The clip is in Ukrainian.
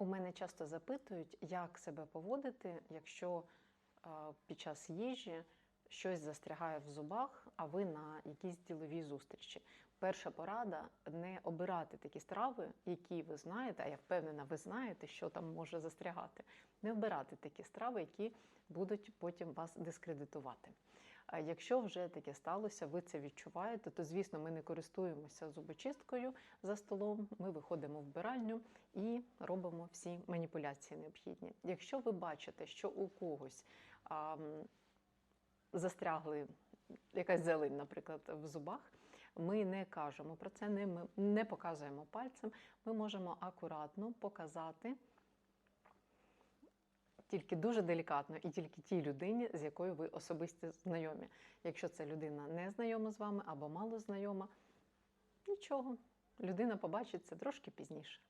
У мене часто запитують, як себе поводити, якщо е, під час їжі щось застрягає в зубах, а ви на якійсь діловій зустрічі. Перша порада не обирати такі страви, які ви знаєте, а я впевнена, ви знаєте, що там може застрягати. Не обирати такі страви, які будуть потім вас дискредитувати. А якщо вже таке сталося, ви це відчуваєте, то звісно, ми не користуємося зубочисткою за столом. Ми виходимо в вбиральню і робимо всі маніпуляції необхідні. Якщо ви бачите, що у когось а, застрягли якась зелень, наприклад, в зубах. Ми не кажемо про це, не, ми не показуємо пальцем. Ми можемо акуратно показати тільки дуже делікатно і тільки тій людині, з якою ви особисто знайомі. Якщо це людина не знайома з вами або мало знайома, нічого, людина побачить це трошки пізніше.